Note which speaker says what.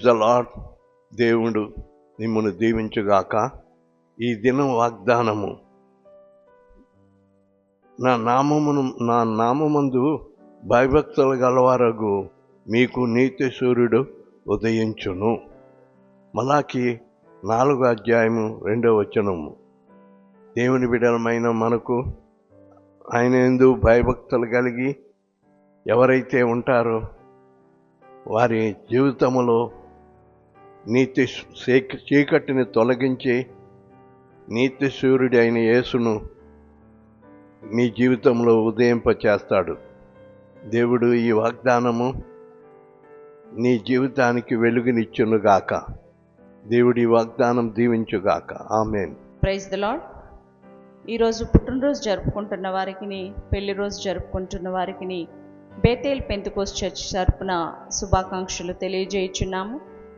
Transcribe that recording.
Speaker 1: Praise the lord దేవుడు మిమ్మల్ని దీవించుగాక. ఈ దినం వాగ్దానము. నా నామమును నా నామమందు భయభక్తులు గలవారగు మీకు నీతి సూర్యుడు ఉదయించును. మలాకి నాలుగు అధ్యాయము రెండో వచనము. దేవుని బిడలమైన మనకు ఆయన ఎందు భయభక్తులు కలిగి ఎవరైతే ఉంటారో వారి జీవితంలో నీతి చీకటిని తొలగించి నీతి సూర్యుడి అయిన యేసును మీ జీవితంలో ఉదయింపచేస్తాడు. దేవుడు ఈ వాగ్దానము నీ జీవితానికి వెలుగునిచ్చునుగాక. దేవుడి వాగ్దానం దీవించుగాక. ఆమెన్.
Speaker 2: ప్రైజ్ ద లాడ్ ఈరోజు పుట్టినరోజు జరుపుకుంటున్న వారికి పెళ్ళి రోజు జరుపుకుంటున్న వారికి బేతేల్ పెంతుకోస్ చర్చ్ తరపున శుభాకాంక్షలు తెలియజేయుచున్నాము.